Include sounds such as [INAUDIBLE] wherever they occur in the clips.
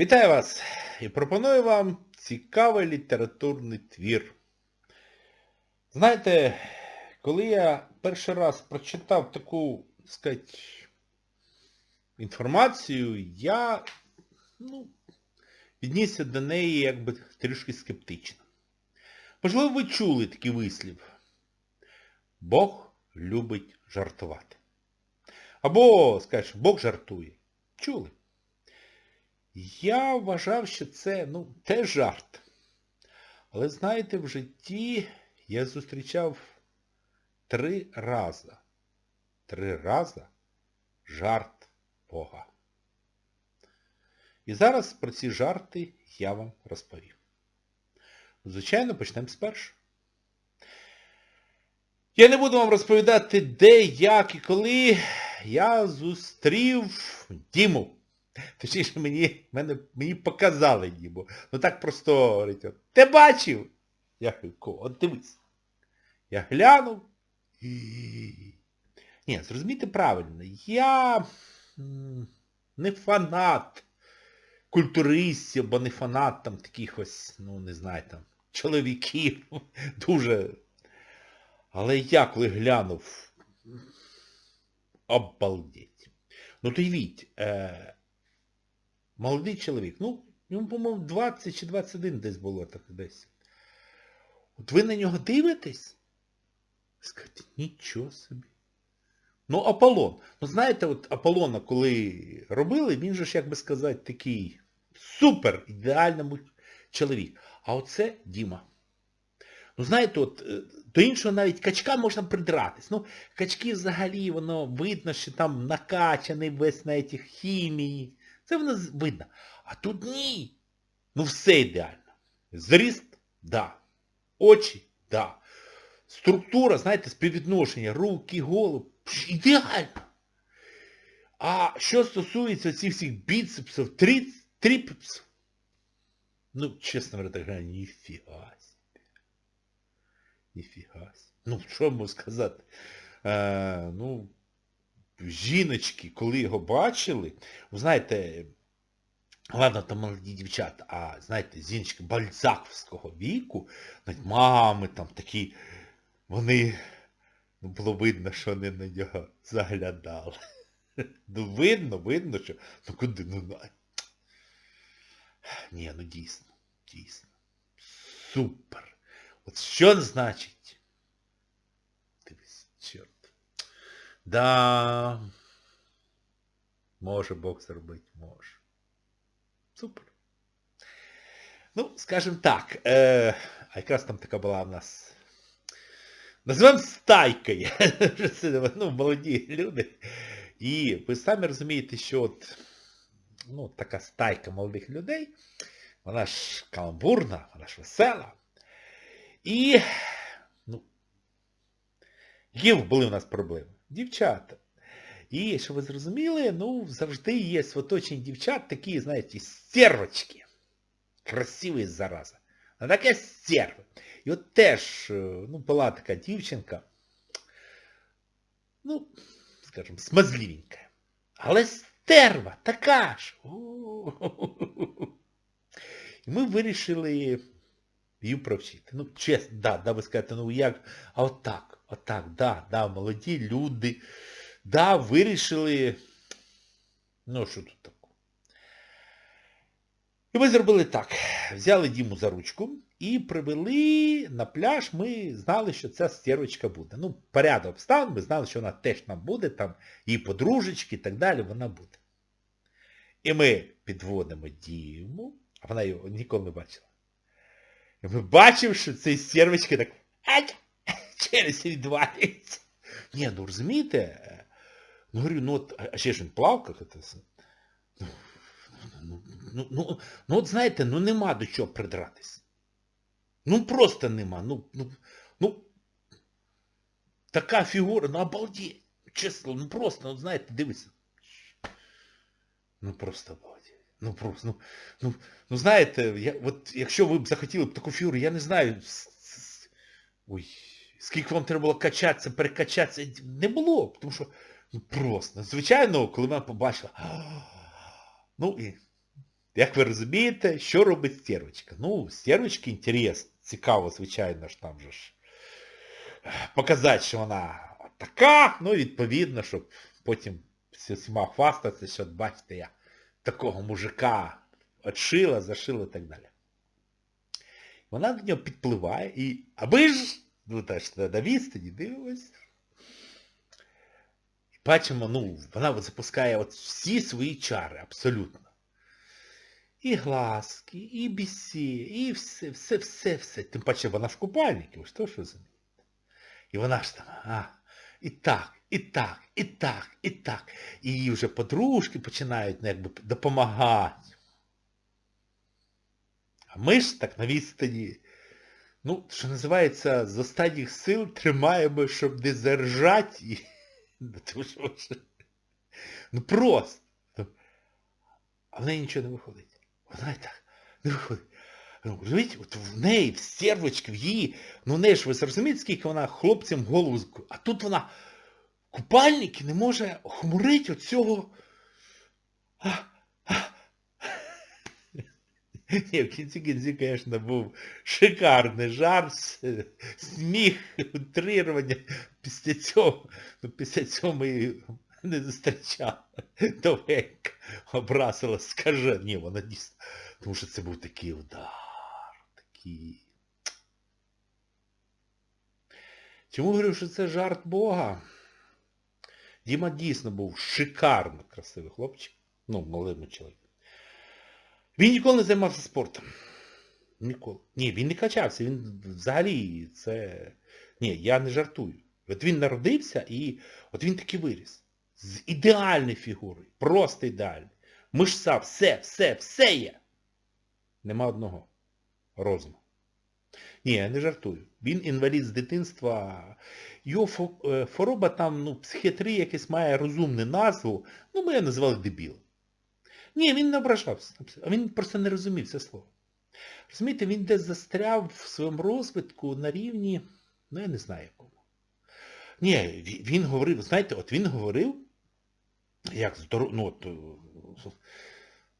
Вітаю вас і пропоную вам цікавий літературний твір. Знаєте, коли я перший раз прочитав таку, так сказати, інформацію, я ну, віднісся до неї якби трішки скептично. Можливо, ви чули такий вислів. Бог любить жартувати. Або, скажеш, Бог жартує. Чули? Я вважав, що це, ну, теж жарт. Але знаєте, в житті я зустрічав три рази. Три рази жарт Бога. І зараз про ці жарти я вам розповім. Звичайно, почнемо з першого. Я не буду вам розповідати, де, як і коли я зустрів Діму. Точніше, мені мене, мені показали Діму. Ну так просто говорить, ти бачив? Я кажу, «Кого? от дивись. Я глянув. Ні, зрозумійте правильно, я не фанат культуристів, бо не фанат там таких ось, ну не знаю, там, чоловіків. [LAUGHS] Дуже. Але я коли глянув, обалдеть. Ну то уявіть, е, молодий чоловік, ну, йому, по-моєму, 20 чи 21 десь було так десь. От ви на нього дивитесь? Скажете, нічого собі. Ну, Аполлон. Ну, знаєте, от Аполлона, коли робили, він же ж, як би сказати, такий супер ідеальному чоловік. А оце Діма. Ну, знаєте, от, е, до іншого навіть качка можна придратись. Ну, качки взагалі, воно видно, що там накачаний весь на цих хімії. Це воно з- видно. А тут ні. Ну все ідеально. Зріст, да. Очі, да. Структура, знаєте, співвідношення, руки, голову. Ідеально. А що стосується цих всіх біцепсів, тріц, тріпсів, ну, чесно говоря, так ніфіга себе. Ніфіга себе. Ну, що можу сказати? Е, ну, жіночки, коли його бачили, ви знаєте, ладно, там молоді дівчата, а знаєте, жіночки бальзаковського віку, навіть мами там такі, вони, ну було видно, що вони на нього заглядали. [LAUGHS] Ну видно, видно, що, ну куди, ну, на... Ні, ну дійсно, дійсно. Супер. От що значить? Дивись, чорт. Да. Може Бог зробити, може. Супер. Ну, скажімо так, е, а якраз там така була в нас. Називаємо стайкою. [LAUGHS] Ну, молоді люди. І ви самі розумієте, що от, ну, така стайка молодих людей, вона ж каламбурна, вона ж весела. І, ну, були у нас проблеми? Дівчата. І, щоб ви зрозуміли, ну, завжди є в оточенні дівчат такі, знаєте, стервочки. Красиві зараза. А таке стерви. І от теж, е, ну, була така дівчинка, ну, скажімо, смазливенька. Але стерва така ж. І ми вирішили її провчити. Ну, чесно, да, да, ви скажете, ну як, а отак, отак, да, да, молоді люди, да, вирішили, ну, що тут такого. І ми зробили так. Взяли Діму за ручку і привели на пляж. Ми знали, що ця стервочка буде. Ну, порядок обставин, ми знали, що вона теж там буде, там її подружечки і так далі, вона буде. І ми підводимо Діму, а вона його ніколи не бачила. І ми бачимо, що цей стервочка так через відвалюється. Ні, ну розумієте? Ну говорю, ну от, а ще ж він плавках, це все. Ну, ну, ну, ну, ну от знаєте, ну нема до чого придратись. Ну просто нема. Ну, ну, ну така фігура, ну обалдеть. Чесно, ну просто, ну знаєте, дивися. Ну просто. Ну просто, ну, ну, ну знаєте, я, от якщо ви б захотіли б таку фігуру, я не знаю. Ой, скільки вам треба було качатися, перекачатися, не було, б, тому що ну просто. Звичайно, коли вона побачила. Ну і як ви розумієте, що робить стервочка? Ну, стервочки інтересно, цікаво, звичайно ж, там же ж показати, що вона така, ну, відповідно, щоб потім всіма хвастатися, що бачите, я такого мужика отшила, зашила і так далі. Вона до нього підпливає і... А ми ж, ну теж на відстані дивимось. І бачимо, ну, вона от запускає от всі свої чари, абсолютно. І глазки, і бісі, і все, все, все, все. Тим паче вона в купальнику, ви ж розумієте. І вона ж там, а, і так, і так, і так, і так. І її вже подружки починають ну, якби допомагати. А ми ж так на відстані, ну, що називається, з останніх сил тримаємо, щоб не заржати. І... [LAUGHS] Ну, просто. А в неї нічого не виходить. Вона і так не виходить. Розумієте, от в неї, в стервочки, в її, ну в неї ж ви зрозумієте, скільки вона хлопцям голову А тут вона в купальники не може охмурити оцього. А, а. Ні, в кінці кінці, звісно, був шикарний жарт, сміх, утрирування. Після цього, ну, після цього ми не зустрічали. Довгенько образила, скаже. Ні, вона дійсно. Тому що це був такий удар. Такий. Чому говорю, що це жарт Бога? Діма дійсно був шикарно красивий хлопчик. Ну, молодий чоловік. Він ніколи не займався спортом. Ніколи. Ні, він не качався, він взагалі це... Ні, я не жартую. От він народився і от він таки виріс. З ідеальною фігурою. Просто ідеальний. Мишця, все, все, все є. Нема одного. Розуму. Ні, я не жартую. Він інвалід з дитинства. Його е, хвороба там, ну, психіатрія якась має розумну назву. Ну, ми його називали дебіл. Ні, він не ображався. А він просто не розумів це слово. Розумієте, він десь застряв в своєму розвитку на рівні, ну я не знаю якому. Ні, він говорив, знаєте, от він говорив, як ну, от, е,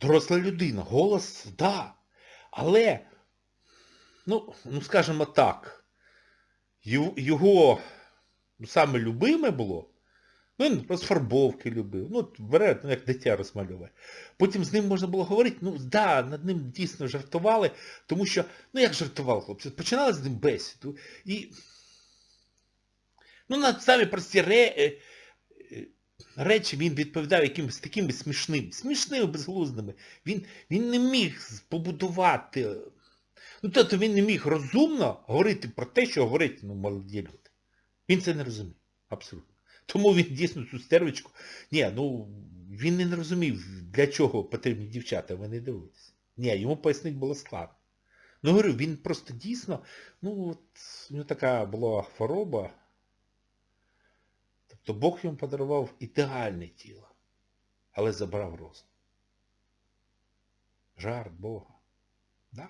доросла людина, голос, да. Але, ну, ну скажімо так, його, ну, саме любиме було, ну, він розфарбовки любив, ну, бере, ну, як дитя розмальовує. Потім з ним можна було говорити, ну, да, над ним дійсно жартували, тому що, ну, як жартували хлопці, починали з ним бесіду, і, ну, на самі прості ре... е, е, речі він відповідав якимось такими смішними, смішними, безглуздими. Він, він не міг побудувати, ну, тобто він не міг розумно говорити про те, що говорять, ну, молоді люди. Він це не розумів, абсолютно. Тому він дійсно цю стервичку, ні, ну, він не розумів, для чого потрібні дівчата, ви не дивились. Ні, йому пояснити було складно. Ну, говорю, він просто дійсно, ну, от, у нього така була хвороба, Тобто Бог йому подарував ідеальне тіло, але забрав розум. Жарт Бога. Да?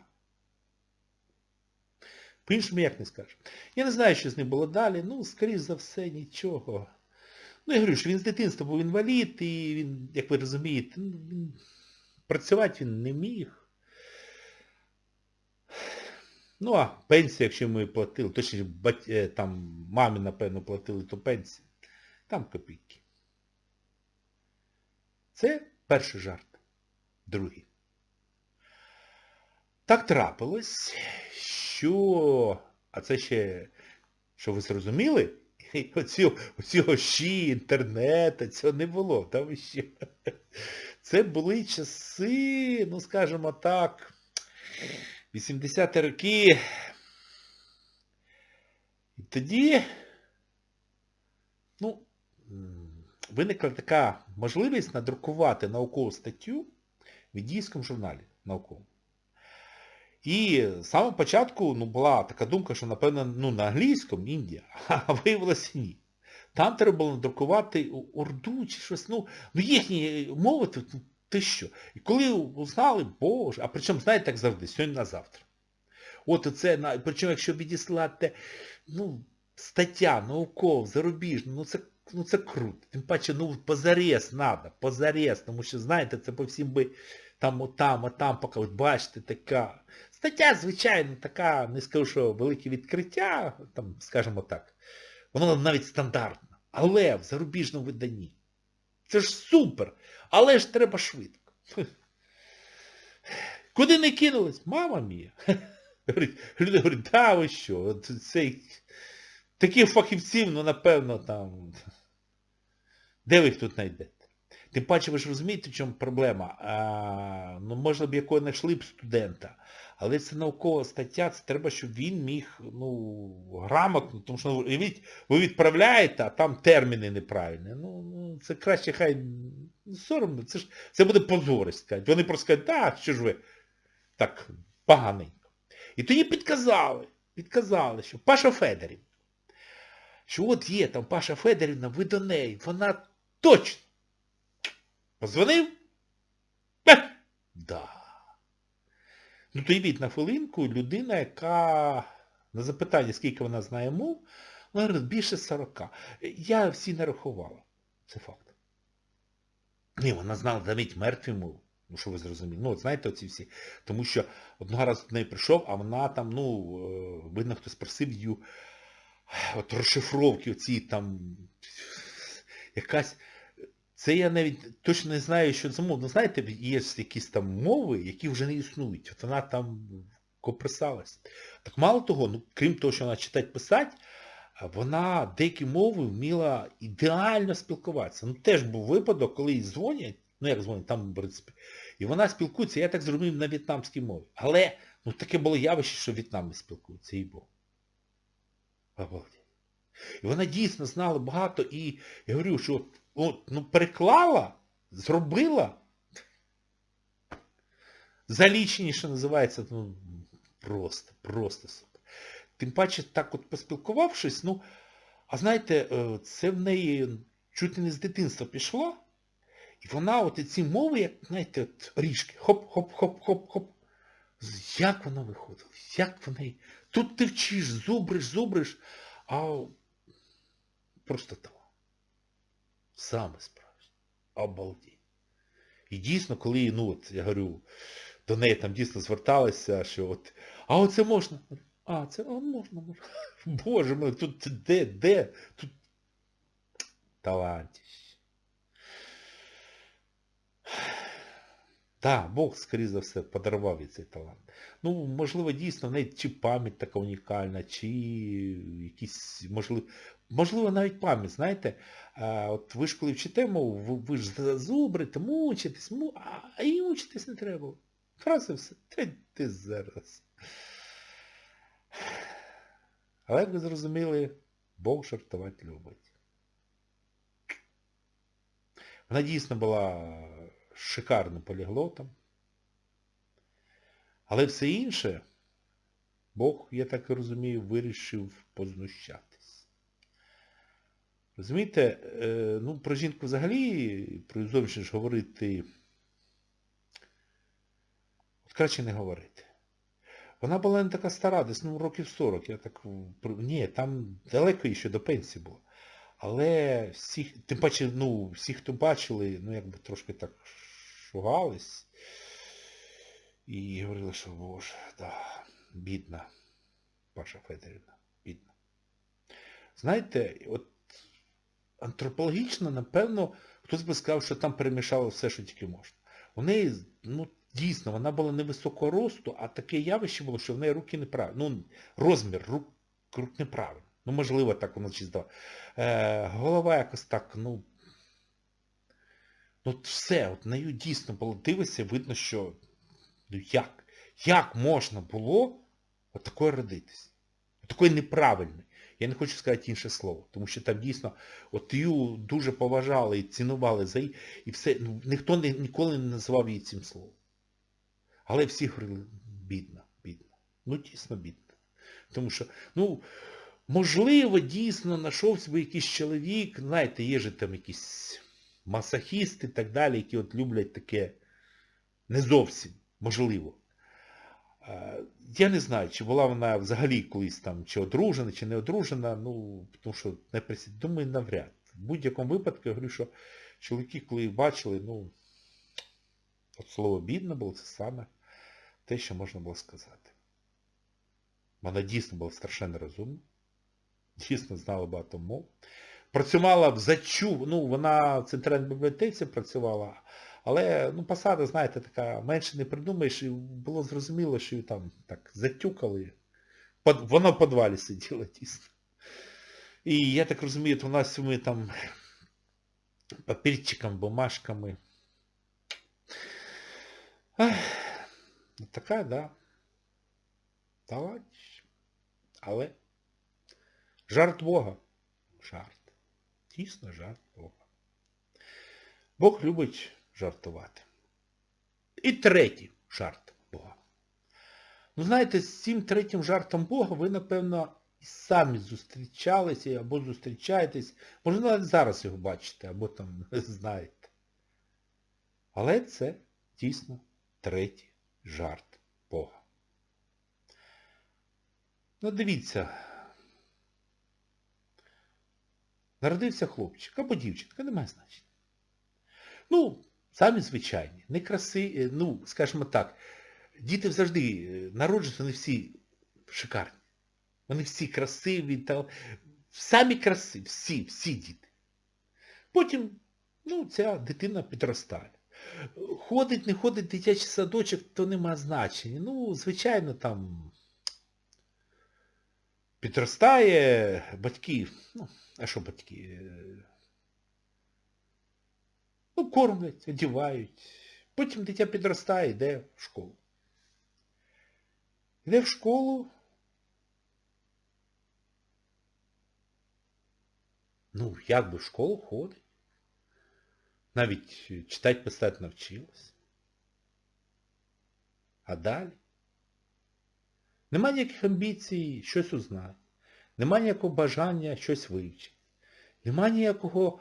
По-іншому як не скажеш. Я не знаю, що з ним було далі, ну, скоріш за все, нічого. Ну, я говорю, що він з дитинства був інвалід, і він, як ви розумієте, ну, він... працювати він не міг. Ну, а пенсія, якщо ми платили, точніше, е, там мамі, напевно, платили ту пенсію. Там копійки. Це перший жарт. Другий. Так трапилось, що... А це ще, що ви зрозуміли, оцю, оцього щі, інтернету, цього не було. Там ще. Це були часи, ну скажімо так, 80-ті роки. І тоді ну, виникла така можливість надрукувати наукову статтю в індійському журналі науковому. І з самого початку ну, була така думка, що, напевно, ну, на англійському Індія, [LAUGHS] а виявилося ні. Там треба було надрукувати у- урду чи щось, ну, ну їхні мови, тут, ну, ти що? І коли узнали, боже, а причому, знаєте, так завжди, сьогодні на завтра. От на- причому якщо відіслати, ну, стаття, науков, зарубіжна, ну це, ну це круто. Тим паче, ну позарез треба, позарез, тому що, знаєте, це по всім би там, отам, отам, поки от бачите, така. Стаття, звичайно, така, не скажу, що велике відкриття, там, скажімо так, воно навіть стандартне. Але в зарубіжному виданні. Це ж супер! Але ж треба швидко. [LAUGHS] Куди не кинулись? Мама мія. [LAUGHS] Люди говорять, да ви що, цей, таких фахівців, ну напевно, там. [LAUGHS] Де ви їх тут знайдете? Тим паче, ви ж розумієте, в чому проблема? А, ну, можна б якого знайшли б студента. Але це наукова стаття, це треба, щоб він міг ну, грамотно, тому що ну, ви відправляєте, а там терміни неправильні. Ну, ну це краще хай ну, соромно, це ж це буде позористь. сказати. Вони просто скажуть, так, що ж ви так поганенько. І тоді підказали, підказали, що Паша Федорів, що от є там Паша Федорівна, ви до неї, вона точно. Позвонив? Ех, да. Ну то йдіть на хвилинку, людина, яка на запитання, скільки вона знає мов, вона говорить, більше 40. Я всі не рахувала. Це факт. Ні, вона знала навіть мертві мови. Ну, що ви зрозуміли? Ну, от знаєте, оці всі. Тому що одного разу до неї прийшов, а вона там, ну, е, видно, хтось просив її от розшифровки оці там якась. Це я навіть точно не знаю, що це мова. Ну, знаєте, є якісь там мови, які вже не існують. От вона там коприсалась. Так мало того, ну, крім того, що вона читати писати, вона деякі мови вміла ідеально спілкуватися. Ну, теж був випадок, коли їй дзвонять, ну як дзвонять, там, в принципі, і вона спілкується, я так зрозумів, на в'єтнамській мові. Але, ну, таке було явище, що В'єтнам не спілкується, їй Бог. І вона дійсно знала багато і я говорю, що от, ну, переклала, зробила. За що називається, ну, просто, просто супер. Тим паче, так от поспілкувавшись, ну, а знаєте, е, це в неї чуть не з дитинства пішло, і вона от ці мови, як, знаєте, от ріжки, хоп-хоп-хоп-хоп-хоп. Як вона виходила? Як вона... Тут ти вчиш, зубриш, зубриш, а просто талант. Саме справжнє. Обалдіть. І дійсно, коли, ну от, я говорю, до неї там дійсно зверталися, що от, а оце можна. А, це а, можна, можна. [LAUGHS] Боже мой, тут де, де? Тут талантіще. Так, Бог, скоріше за все, подарував їй цей талант. Ну, можливо, дійсно, неї чи пам'ять така унікальна, чи якісь, можливо, можливо, навіть пам'ять, знаєте, от ви ж коли вчите мову, ви, ж зазубрите, мучитесь, му, а і мучитись не треба. Фрази все, та ти зараз. Але як ви зрозуміли, Бог жартувати любить. Вона дійсно була шикарним поліглотом. Але все інше, Бог, я так і розумію, вирішив познущатись. Розумієте, е, ну, про жінку взагалі, про зовнішність говорити, от краще не говорити. Вона була не така стара, десь ну, років 40. Я так, ні, там далеко ще до пенсії було. Але всіх, тим паче, ну, всі, хто бачили, ну якби трошки так шугались. І говорили, що боже, да, бідна, Паша Федорівна, бідна. Знаєте, от антропологічно, напевно, хтось би сказав, що там перемішало все, що тільки можна. У неї, ну, дійсно, вона була невисокого росту, а таке явище було, що в неї руки неправильні. Ну, розмір рук, рук неправильний. Ну, можливо, так воно чисто. Е, голова якось так, ну... Ну все, от нею дійсно було дивишся, видно, що ну як? Як можна було от такої родитись? От такої неправильної. Я не хочу сказати інше слово, тому що там дійсно от її дуже поважали і цінували за її, і все, ну, ніхто не, ніколи не називав її цим словом. Але всі говорили, бідна, бідна. Ну дійсно бідна. Тому що, ну, можливо, дійсно знайшовся би якийсь чоловік, знаєте, є же там якісь масохісти і так далі, які от люблять таке не зовсім, можливо. Я не знаю, чи була вона взагалі колись там, чи одружена, чи не одружена, ну, тому що не присід. Думаю, навряд. В будь-якому випадку я говорю, що чоловіки, коли їх бачили, ну, От слово бідна було це саме те, що можна було сказати. Вона дійсно була страшенно розумна, дійсно знала багато мов. Працювала в зачу, ну, вона в центральній бібліотеці працювала, але ну, посада, знаєте, така, менше не придумаєш, і було зрозуміло, що її там так затюкали. Под, вона в підвалі сиділа дійсно. І я так розумію, то вона з цими там папірчиками, бумажками. Ах, ну, така, да. Товарищ. Але жарт Бога. Жарт. Дійсно жарт Бога. Бог любить жартувати. І третій жарт Бога. Ну, знаєте, з цим третім жартом Бога ви, напевно, самі зустрічалися або зустрічаєтесь. Може, навіть зараз його бачите, або там [LAUGHS] знаєте. Але це дійсно третій жарт Бога. Ну, дивіться. Народився хлопчик або дівчинка, немає значення. Ну, самі звичайні, не краси, ну, скажімо так, діти завжди е, народжуються, вони всі шикарні. Вони всі красиві, та... самі красиві, всі, всі діти. Потім, ну, ця дитина підростає. Ходить, не ходить дитячий садочок, то нема значення. Ну, звичайно, там підростає батьки, ну, а що батьки? Ну, кормлять, одівають. Потім дитя підростає, йде в школу. Йде в школу. Ну, як би в школу ходить. Навіть читати, писати навчилась. А далі? Нема ніяких амбіцій щось узнати. Нема ніякого бажання щось вивчити. Нема ніякого,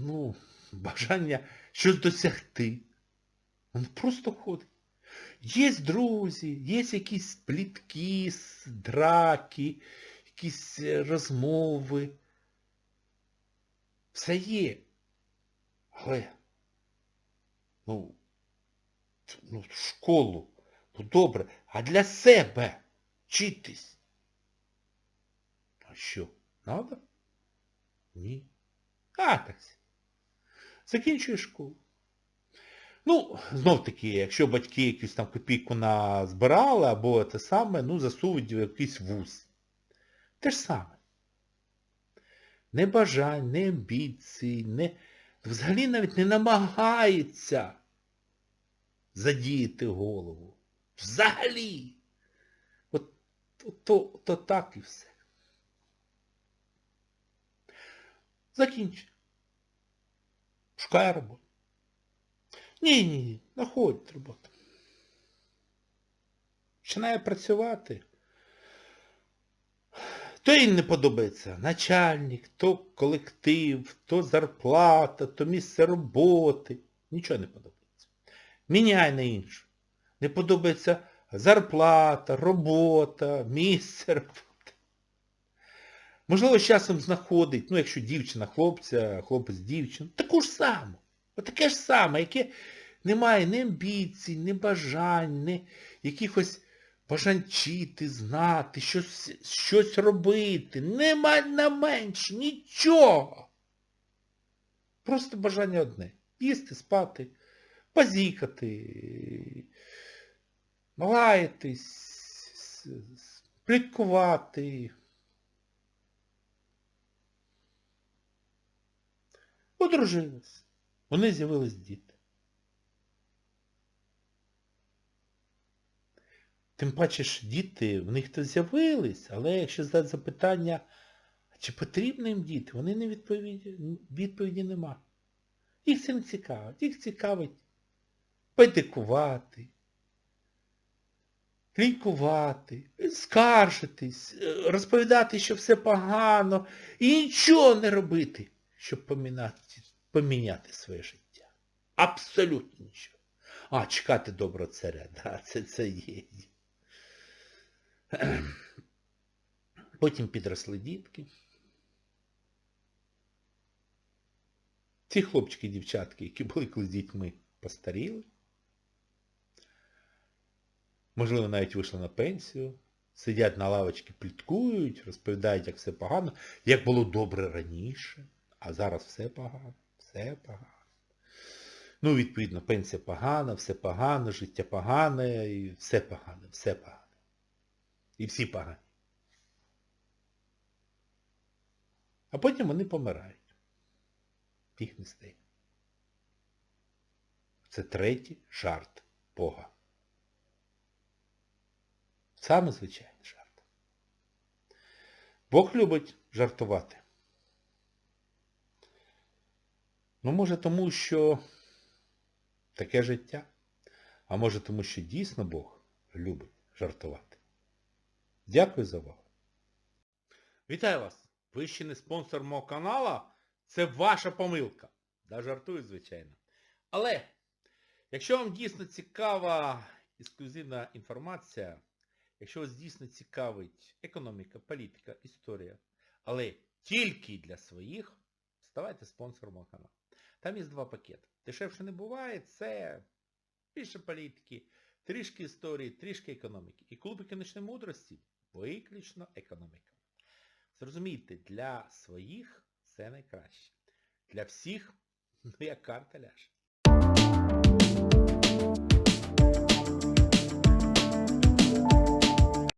ну, бажання щось досягти. Він просто ходить. Є друзі, є якісь плітки, драки, якісь розмови. Все є. Але, ну, ну, школу, добре, а для себе вчитись. А що, надо? Ні. А. Закінчує школу. Ну, знов таки, якщо батьки якусь там копійку назбирали, або те саме, ну, засовують в якийсь вуз. Те ж саме. Не бажань, не амбіцій, не... Взагалі навіть не намагається задіяти голову. Взагалі. От то, то, то так і все. Закінчує. Шукає роботу. Ні, ні, ні, знаходить роботу. Починає працювати. То їй не подобається начальник, то колектив, то зарплата, то місце роботи. Нічого не подобається. Міняй на іншу. Не подобається зарплата, робота, місце роботи. Можливо, з часом знаходить, ну якщо дівчина хлопця, хлопець дівчину, таку ж саму. Отаке ж саме, яке немає ні амбіцій, ні бажань, ні якихось бажань вчити, знати, щось, щось робити. Нема на менш нічого. Просто бажання одне. Їсти, спати, позікати, лаятись, пліткувати. Одружились. Вони з'явились діти. Тим паче ж діти, в них то з'явились, але якщо задати запитання, чи потрібно їм діти, вони не відповіді, відповіді нема. Їх це не цікавить. Їх цікавить байдикувати, лінькувати, скаржитись, розповідати, що все погано, і нічого не робити, щоб поміняти, поміняти своє життя. Абсолютно нічого. А, чекати доброго царя, [LAUGHS] да, це це є. [CLEARS THROAT] Потім підросли дітки. Ці хлопчики і дівчатки, які були колись дітьми, постаріли. Можливо, навіть вийшли на пенсію. Сидять на лавочці, пліткують, розповідають, як все погано, як було добре раніше, а зараз все погано, все погано. Ну, відповідно, пенсія погана, все погано, життя погане, і все погане, все погане. І всі погані. А потім вони помирають. Їх не стає. Це третій жарт Бога. Саме звичайний жарт. Бог любить жартувати. Ну, може тому, що таке життя, а може тому, що дійсно Бог любить жартувати. Дякую за увагу. Вітаю вас! Ви ще не спонсор мого канала? Це ваша помилка. Да, жартую, звичайно. Але, якщо вам дійсно цікава ексклюзивна інформація, якщо вас дійсно цікавить економіка, політика, історія, але тільки для своїх, ставайте спонсором каналу. Там є два пакети. Дешевше не буває, це більше політики, трішки історії, трішки економіки. І клуб економічної мудрості виключно економіка. Зрозумійте, для своїх це найкраще. Для всіх, ну як карта ляже.